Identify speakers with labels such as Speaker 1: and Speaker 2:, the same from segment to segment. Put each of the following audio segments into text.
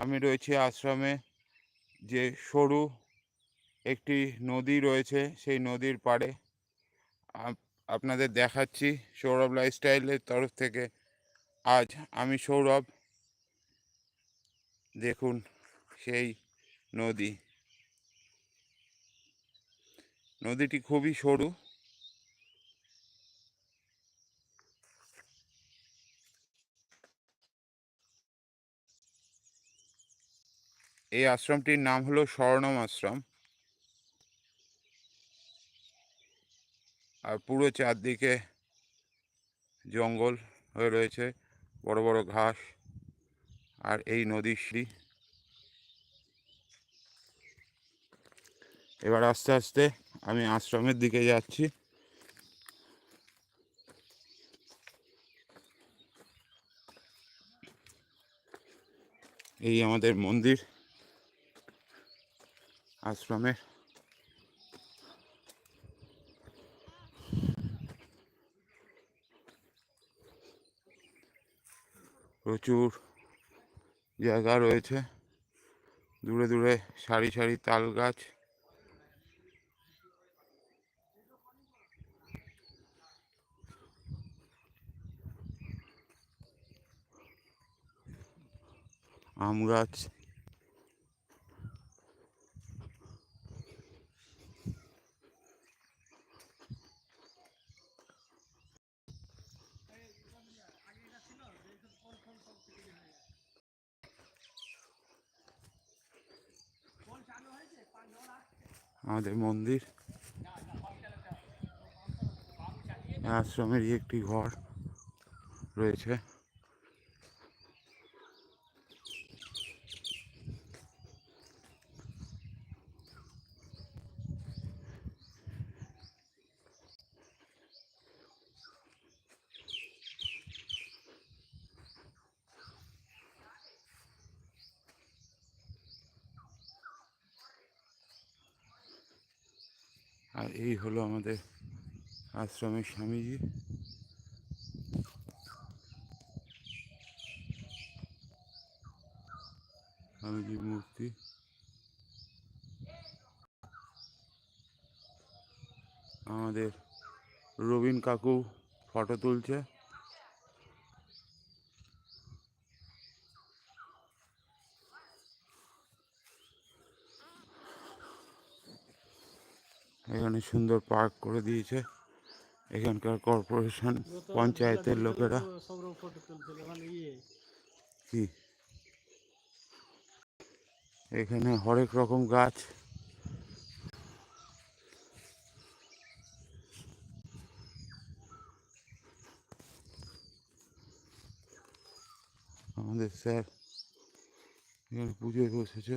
Speaker 1: আমি রয়েছি আশ্রমে। যে সরু একটি নদী রয়েছে, সেই নদীর পাড়ে। আপ- আপনাদের দেখাচ্ছি সৌরভ লাইফস্টাইলের তরফ থেকে। আজ আমি সৌরভ। দেখুন সেই নদী। নদীটি খুবই সরু। এই আশ্রমটির নাম হলো স্বর্ণম আশ্রম। আর পুরো চারদিকে জঙ্গল হয়ে রয়েছে, বড় বড় ঘাস আর এই নদীর সিঁড়ি। এবার আস্তে আস্তে আমি আশ্রমের দিকে যাচ্ছি। এই আমাদের মন্দির। আশ্রমের। প্রচুর জায়গা রয়েছে। দূরে দূরে সারি সারি তাল গাছ। আম গাছ। আমাদের মন্দির। আশ্রমেরই একটি ঘর রয়েছে। আর এই হলো আমাদের আশ্রমের স্বামীজি। স্বামীজির মূর্তি। আমাদের রবীন কাকু ফটো তুলছে। এখানে সুন্দর পার্ক করে দিয়েছে। এখানকার কর্পোরেশন, পঞ্চায়েতের লোকেরা। কি? এখানে হরেক রকম গাছ। আমাদের স্যার এখানে পুজোয় বসেছে।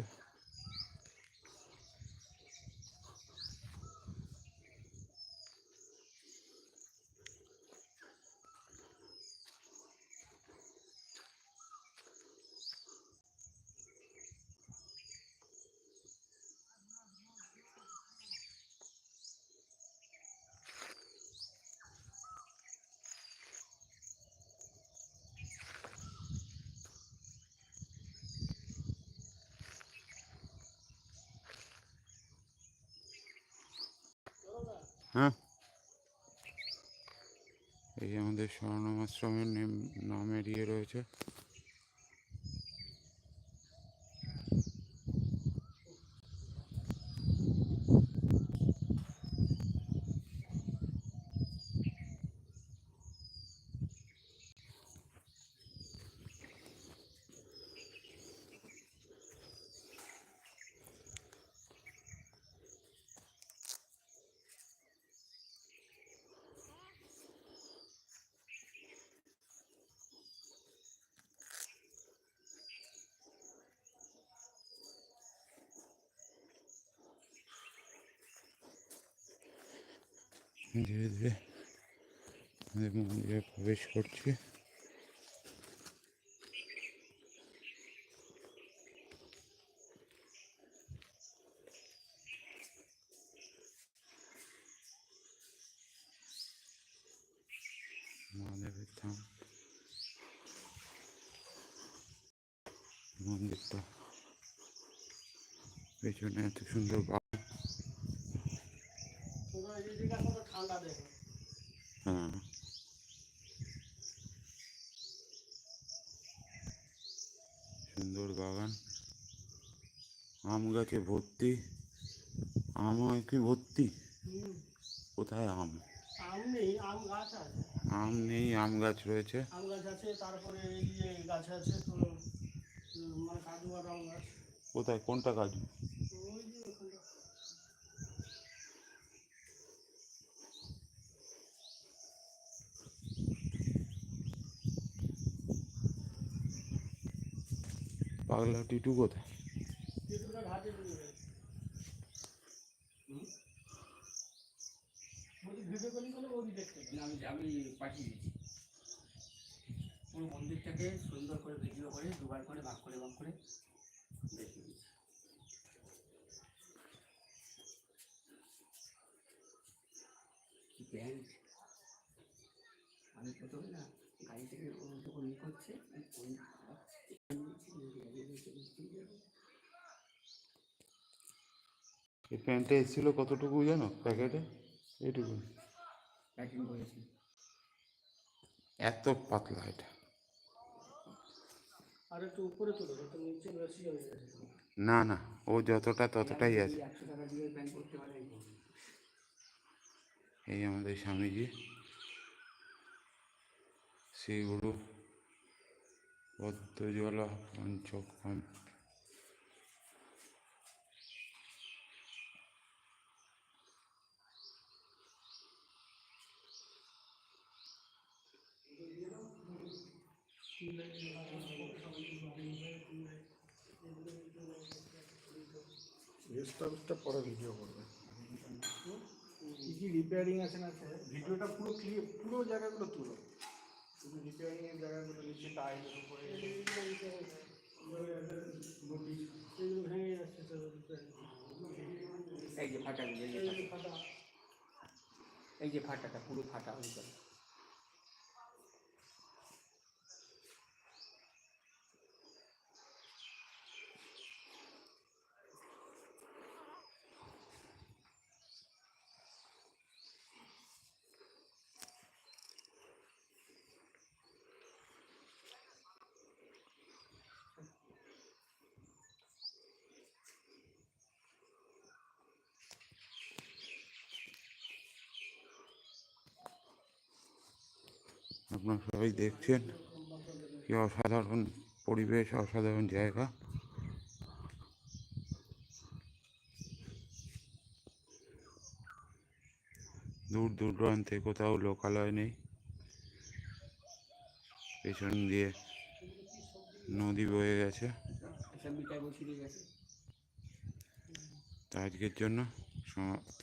Speaker 1: হ্যাঁ? এই আমাদের স্বর্ণমাশ্রমের নেম- নামের ইয়ে রয়েছে। ধীরে ধীরে আমাদের মন্দিরে প্রবেশ করছি মহাদেবের ধাম মন্দিরটা পেছনে এত সুন্দর বাগান
Speaker 2: তোমরা এই
Speaker 1: সুন্দর বাগান। আম গাছে ভর্তি। আম কি ভর্তি? কোথায় আম?
Speaker 2: আম নেই আম গাছ আছে।
Speaker 1: আম নেই আম গাছ রয়েছে।
Speaker 2: আম গাছ আছে তারপরে এই যে গাছ আছে মানে কাজু বাদাম গাছ।
Speaker 1: কোথায়? কোনটা কাজু
Speaker 2: ওই যে ওখানটা
Speaker 1: পাগলা টিটু কোথায়
Speaker 2: কিছুটা ঘাটে দিয়ে দেয় বলছি ভিডিও কলিং করলে ওই দেখতে পাবে।
Speaker 3: না, আমি পাঠিয়ে দিচ্ছি পুরো মন্দিরটাকে সুন্দর করে ভিডিও করে দুবার করে ভাগ করে ভাগ করে দেখিয়ে দিচ্ছি আমি প্রথমে না গাড়ি থেকে যখন ই করছে
Speaker 1: এই প্যান্টটা এসেছিল কতটুকু জানো? প্যাকেটে? এইটুকু।
Speaker 3: প্যাকিং করেছি।
Speaker 1: এত পাতলা এটা।
Speaker 2: আর একটু উপরে তুলো যাতে নিচে বেশি হয়ে
Speaker 1: না না ও যতটা ততটাই আছে। এই আমাদের স্বামীজি। শ্রী গুরু পদ্মজলা পঞ্চকম
Speaker 4: পরে ভিডিও করবে।
Speaker 2: কি কি রিপেয়ারিং আছে না
Speaker 4: ভিডিওটা পুরো ক্লিয়ার পুরো জায়গাগুলো তুলো। তুমি রিপেয়ারিং এর জায়গাগুলো নিচে টাইলের উপরে
Speaker 2: এগুলো ভেঙে যাচ্ছে তো repairing।
Speaker 3: এই যে ফাটা এই যে
Speaker 2: এই যে ফাটা
Speaker 3: এই যে ফাটাটা, পুরো ফাটা হয়ে গেল
Speaker 1: আপনারা সবাই দেখছেন কি অসাধারণ পরিবেশ অসাধারণ জায়গা। দূর দূর দূরান্তে কোথাও লোকালয় নেই। পেছন দিয়ে নদী বয়ে
Speaker 3: গেছে।
Speaker 1: তা আজকের জন্য সমাপ্ত।